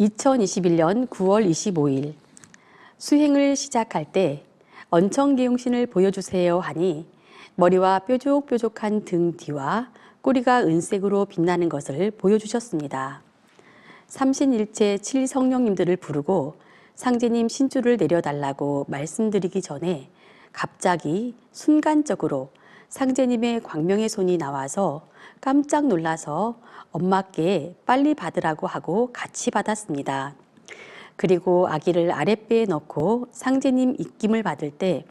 2021년 9월 25일 수행을 시작할 때 언청계용신을 보여주세요 하니 머리와 뾰족뾰족한 등 뒤와 꼬리가 은색으로 빛나는 것을 보여주셨습니다. 삼신일체 칠성령님들을 부르고 상제님 신주를 내려달라고 말씀드리기 전에 갑자기 순간적으로 상제님의 광명의 손이 나와서 깜짝 놀라서 엄마께 빨리 받으라고 하고 같이 받았습니다. 그리고 아기를 아랫배에 넣고 상제님 입김을 받을 때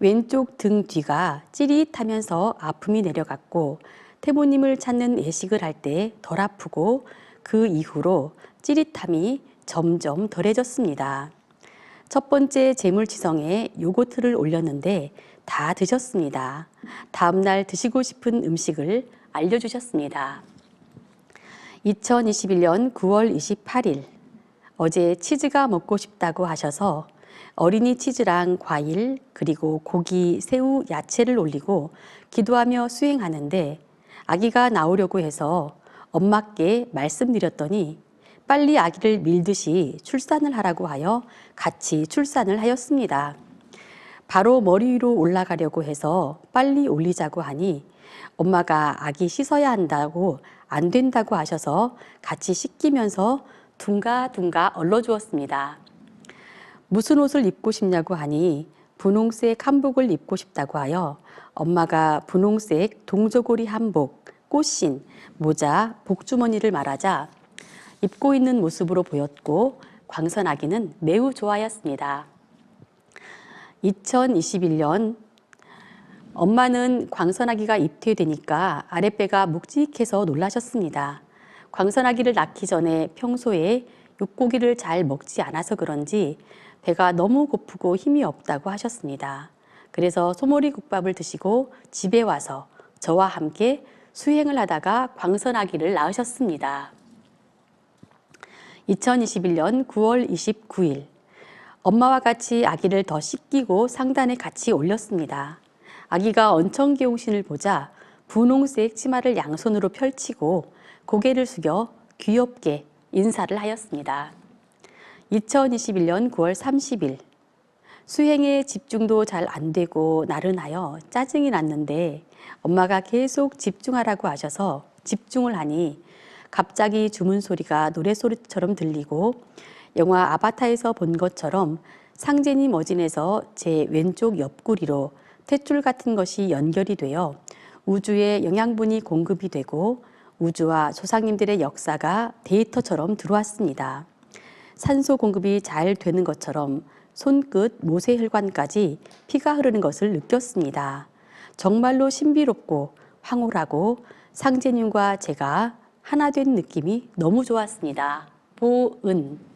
왼쪽 등 뒤가 찌릿하면서 아픔이 내려갔고 태모님을 찾는 예식을 할 때 덜 아프고 그 이후로 찌릿함이 점점 덜해졌습니다. 첫 번째 재물지성에 요거트를 올렸는데 다 드셨습니다. 다음날 드시고 싶은 음식을 알려주셨습니다. 2021년 9월 28일 어제 치즈가 먹고 싶다고 하셔서 어린이 치즈랑 과일 그리고 고기, 새우, 야채를 올리고 기도하며 수행하는데 아기가 나오려고 해서 엄마께 말씀드렸더니 빨리 아기를 밀듯이 출산을 하라고 하여 같이 출산을 하였습니다. 바로 머리 위로 올라가려고 해서 빨리 올리자고 하니 엄마가 아기 씻어야 한다고 안 된다고 하셔서 같이 씻기면서 둥가둥가 얼러주었습니다. 무슨 옷을 입고 싶냐고 하니 분홍색 한복을 입고 싶다고 하여 엄마가 분홍색 동저고리 한복, 꽃신, 모자, 복주머니를 말하자 입고 있는 모습으로 보였고 광선 아기는 매우 좋아하였습니다. 2021년 엄마는 광선아기가 입퇴되니까 아랫배가 묵직해서 놀라셨습니다. 광선아기를 낳기 전에 평소에 육고기를 잘 먹지 않아서 그런지 배가 너무 고프고 힘이 없다고 하셨습니다. 그래서 소머리 국밥을 드시고 집에 와서 저와 함께 수행을 하다가 광선아기를 낳으셨습니다. 2021년 9월 29일 엄마와 같이 아기를 더 씻기고 상단에 같이 올렸습니다. 아기가 언청기용신을 보자 분홍색 치마를 양손으로 펼치고 고개를 숙여 귀엽게 인사를 하였습니다. 2021년 9월 30일 수행에 집중도 잘 안 되고 나른하여 짜증이 났는데 엄마가 계속 집중하라고 하셔서 집중을 하니 갑자기 주문 소리가 노래 소리처럼 들리고 영화 아바타에서 본 것처럼 상제님 어진에서 제 왼쪽 옆구리로 탯줄 같은 것이 연결이 되어 우주에 영양분이 공급이 되고 우주와 조상님들의 역사가 데이터처럼 들어왔습니다. 산소 공급이 잘 되는 것처럼 손끝 모세혈관까지 피가 흐르는 것을 느꼈습니다. 정말로 신비롭고 황홀하고 상제님과 제가 하나 된 느낌이 너무 좋았습니다. 보은